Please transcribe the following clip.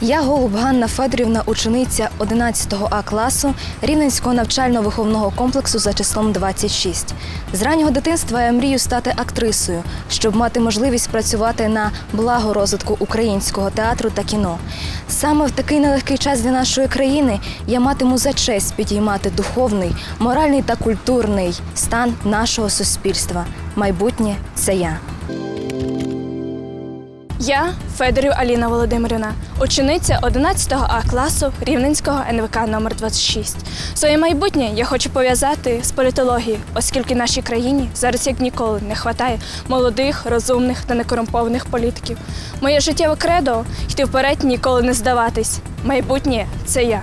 Я Голуб Ганна Федорівна, учениця 11 А класу Рівненського навчально-виховного комплексу за числом 26. З раннього дитинства я мрію стати актрисою, щоб мати можливість працювати на благо розвитку українського театру та кіно. Саме в такий нелегкий час для нашої країни я матиму за честь підіймати духовний, моральний та культурний стан нашого суспільства. Майбутнє це я. Я Федорів Аліна Володимирівна, учениця 11 А класу Рівненського НВК номер 26 Своє майбутнє я хочу пов'язати з політологією, оскільки нашій країні зараз як ніколи не вистачає молодих, розумних та некорумпованих політиків. Моє життєве кредо йти вперед, ніколи не здаватись. Майбутнє це я.